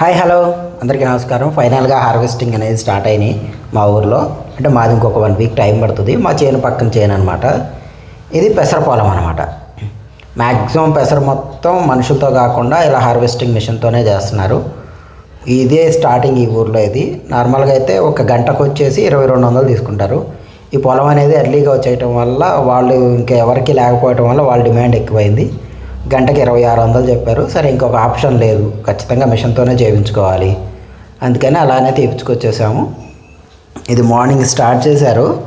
Hi hello. అందరికీ నమస్కారం. ఫైనల్గా హార్వెస్టింగ్ అనేది స్టార్ట్ అయినాయి మా ఊర్లో. అంటే మాది ఇంకొక వన్ వీక్ టైం పడుతుంది. మా చేను పక్కన చేను అనమాట ఇది పెసర పొలం అనమాట మ్యాక్సిమం పెసర మొత్తం మనుషులతో కాకుండా ఇలా హార్వెస్టింగ్ మిషన్తోనే చేస్తున్నారు. ఇదే స్టార్టింగ్ ఈ ఊర్లో ఇది. నార్మల్గా అయితే ఒక గంటకు వచ్చేసి ఇరవై రెండు వందలు తీసుకుంటారు. ఈ పొలం అనేది ఎర్లీగా వచ్చేయటం వల్ల వాళ్ళు ఇంకా ఎవరికి లేకపోవటం వల్ల వాళ్ళ డిమాండ్ ఎక్కువైంది. గంటకి ఇరవై ఆరు వందలు చెప్పారు. సరే ఇంకొక ఆప్షన్ లేదు. ఖచ్చితంగా మిషన్తోనే చేయించుకోవాలి. అందుకని అలానే తీపించుకొచ్చేసాము ఇది మార్నింగ్ స్టార్ట్ చేశారు.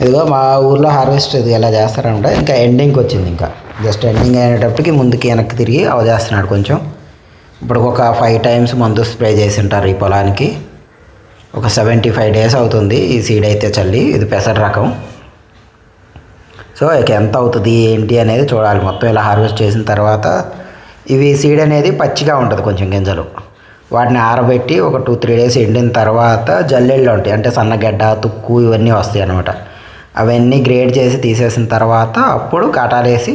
ఇదిగో మా ఊర్లో హార్వెస్ట్ ఇది ఎలా చేస్తారంటే ఇంకా ఎండింగ్కి వచ్చింది ఇంకా. జస్ట్ ఎండింగ్ అయ్యేటప్పటికి ముందుకి వెనక్కి తిరిగి అవజేస్తున్నాడు కొంచెం. ఇప్పుడు ఒక ఫైవ్ టైమ్స్ మందు స్ప్రే చేసి ఉంటారు ఈ పొలానికి. ఒక సెవెంటీ ఫైవ్ డేస్ అవుతుంది ఈ సీడ్ అయితే చల్లి. ఇది పెసర రకం. సో ఇక ఎంత అవుతుంది ఏంటి అనేది చూడాలి. మొత్తం ఇలా హార్వెస్ట్ చేసిన తర్వాత ఇవి సీడ్ అనేది పచ్చిగా ఉంటుంది కొంచెం గింజలు. వాటిని ఆరబెట్టి ఒక టూ త్రీ డేస్ ఎండిన తర్వాత జల్లెళ్ళు ఉంటాయి. అంటే సన్నగడ్డ తుక్కు ఇవన్నీ వస్తాయి అనమాట అవన్నీ గ్రేడ్ చేసి తీసేసిన తర్వాత అప్పుడు కాటాలేసి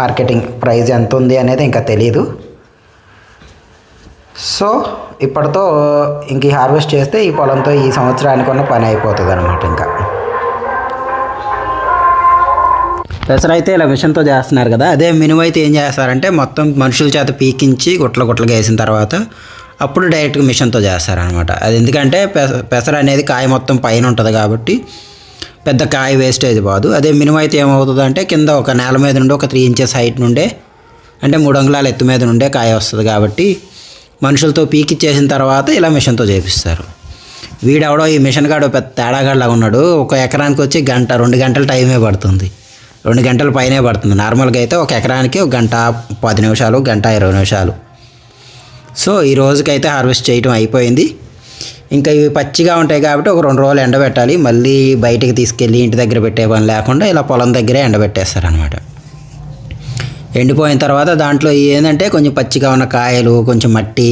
మార్కెటింగ్ ప్రైస్ ఎంత ఉంది అనేది ఇంకా తెలియదు సో ఇప్పటితో ఇంక హార్వెస్ట్ చేస్తే ఈ పొలంతో ఈ సంవత్సరానికి ఉన్న పని అయిపోతుంది అనమాట ఇంకా. పెసర అయితే ఇలా మిషన్తో చేస్తున్నారు కదా అదే మినుము అయితే ఏం చేస్తారంటే మొత్తం మనుషుల చేత పీకించి గుట్ల గుట్లగా వేసిన తర్వాత అప్పుడు డైరెక్ట్గా మిషన్తో చేస్తారనమాట అది ఎందుకంటే పెస పెసర అనేది కాయ మొత్తం పైన ఉంటుంది కాబట్టి పెద్ద కాయ వేస్టేజ్ కాదు అదే మినుము అయితే ఏమవుతుంది అంటే కింద ఒక నేల మీద నుండి ఒక త్రీ ఇంచెస్ హైట్ నుండే అంటే మూడు అంగుళాల ఎత్తు మీద నుండే కాయ వస్తుంది కాబట్టి మనుషులతో పీకిచ్చేసిన తర్వాత ఇలా మిషన్తో చేపిస్తారు. వీడెవడో ఈ మిషన్ కాడు పెద్ద తేడాగాడులాగా ఉన్నాడు. ఒక ఎకరానికి వచ్చి గంట రెండు గంటల టైమే పడుతుంది. రెండు గంటల పైనే పడుతుంది. నార్మల్గా అయితే ఒక ఎకరానికి ఒక గంట పది నిమిషాలు గంట ఇరవై నిమిషాలు. సో ఈ రోజుకైతే హార్వెస్ట్ చేయటం అయిపోయింది. ఇంకా ఇవి పచ్చిగా ఉంటాయి కాబట్టి ఒక రెండు రోజులు ఎండబెట్టాలి. మళ్ళీ బయటికి తీసుకెళ్ళి ఇంటి దగ్గర పెట్టే పని లేకుండా ఇలా పొలం దగ్గరే ఎండబెట్టేస్తారనమాట ఎండిపోయిన తర్వాత దాంట్లో ఏంటంటే కొంచెం పచ్చిగా ఉన్న కాయలు కొంచెం మట్టి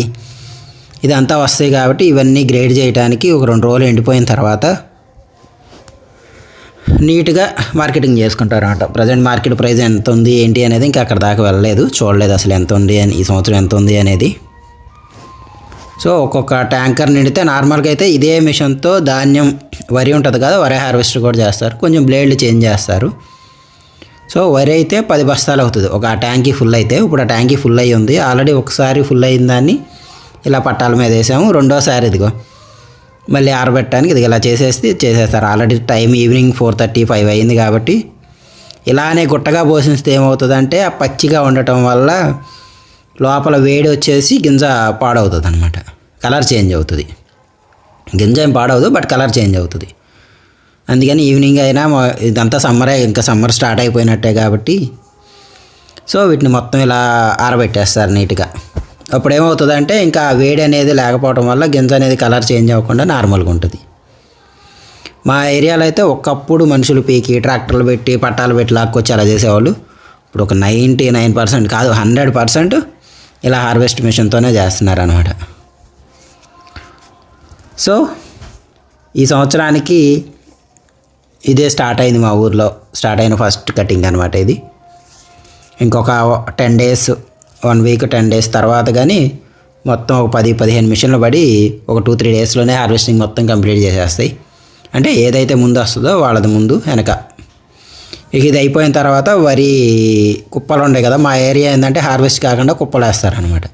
ఇదంతా వస్తాయి కాబట్టి ఇవన్నీ గ్రేడ్ చేయడానికి ఒక రెండు రోజులు ఎండిపోయిన తర్వాత నీట్గా మార్కెటింగ్ చేసుకుంటారు అనమాట ప్రజెంట్ మార్కెట్ ప్రైస్ ఎంత ఉంది ఏంటి అనేది ఇంకా అక్కడ దాకా వెళ్ళలేదు. చూడలేదు అసలు ఎంత ఉంది అని ఈ సంవత్సరం ఎంత ఉంది అనేది. సో ఒక్కొక్క ట్యాంకర్ నిండితే నార్మల్గా అయితే ఇదే మిషన్తో ధాన్యం వరి ఉంటుంది కదా వరి హార్వెస్ట్ కూడా చేస్తారు. కొంచెం బ్లేడ్లు చేంజ్ చేస్తారు. సో వరి అయితే పది బస్తాలు అవుతుంది. ఒక ట్యాంకీ ఫుల్ అయితే ఇప్పుడు ఆ ట్యాంకీ ఫుల్ అయ్యి ఉంది. ఆల్రెడీ ఒకసారి ఫుల్ అయిన దాన్ని ఇలా పట్టాల మీద వేసాము. రెండోసారి ఇదిగో. మళ్ళీ ఆరబెట్టడానికి ఇది ఇలా చేసేస్తే చేసేస్తారు. Already time evening four thirty five అయింది కాబట్టి ఇలానే గుట్టగా పోషిస్తే ఏమవుతుందంటే ఆ పచ్చిగా ఉండటం వల్ల లోపల వేడి వచ్చేసి గింజ పాడవుతుంది అనమాట కలర్ చేంజ్ అవుతుంది. గింజ ఏం పాడవదు బట్ కలర్ చేంజ్ అవుతుంది. అందుకని ఈవినింగ్ అయినా ఇదంతా సమ్మరే ఇంకా సమ్మర్ స్టార్ట్ అయిపోయినట్టే కాబట్టి సో వీటిని మొత్తం ఇలా ఆరబెట్టేస్తారు నీట్గా అప్పుడు ఏమవుతుందంటే ఇంకా ఆ వేడి అనేది లేకపోవడం వల్ల గింజ అనేది కలర్ చేంజ్ అవ్వకుండా నార్మల్గా ఉంటుంది. మా ఏరియాలో అయితే ఒకప్పుడు మనుషులు పీకి ట్రాక్టర్లు పెట్టి పట్టాలు పెట్టి లాక్కొచ్చి అలా చేసేవాళ్ళు. ఇప్పుడు ఒక నైంటీ నైన్ పర్సెంట్ కాదు హండ్రెడ్ పర్సెంట్ ఇలా హార్వెస్ట్ మిషన్తోనే చేస్తున్నారు అనమాట సో ఈ సంవత్సరానికి ఇదే స్టార్ట్ అయింది మా ఊర్లో. స్టార్ట్ అయిన ఫస్ట్ కటింగ్ అనమాట ఇది. ఇంకొక ten days one week ten days తర్వాత కానీ మొత్తం ఒక పది పదిహేను మిషన్లు పడి ఒక టూ త్రీ డేస్లోనే హార్వెస్టింగ్ మొత్తం కంప్లీట్ చేసేస్తాయి. అంటే ఏదైతే ముందు వస్తుందో వాళ్ళది ముందు వెనక. ఇక ఇది అయిపోయిన తర్వాత వరి కుప్పలు ఉంటాయి కదా మా ఏరియా ఏంటంటే హార్వెస్ట్ కాకుండా కుప్పలు వేస్తారనమాట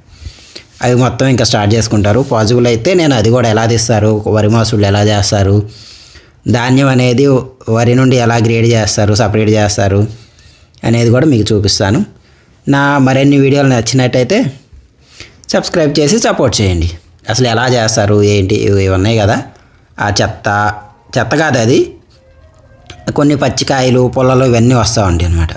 అవి మొత్తం ఇంకా స్టార్ట్ చేసుకుంటారు. పాజిబుల్ అయితే నేను అది కూడా ఎలా తీస్తారు వరి మాసులు ఎలా చేస్తారు ధాన్యం అనేది వరి నుండి ఎలా గ్రేడ్ చేస్తారు సపరేట్ చేస్తారు అనేది కూడా మీకు చూపిస్తాను. నా మరిన్ని వీడియోలు నచ్చినట్టయితే సబ్స్క్రైబ్ చేసి సపోర్ట్ చేయండి. అసలు ఎలా చేస్తారు? ఏంటి? ఇవి ఉన్నాయి కదా. ఆ చెత్త చెత్త కాదు అది. కొన్ని పచ్చికాయలు పొలాలు ఇవన్నీ వస్తూ ఉంటాయి అన్నమాట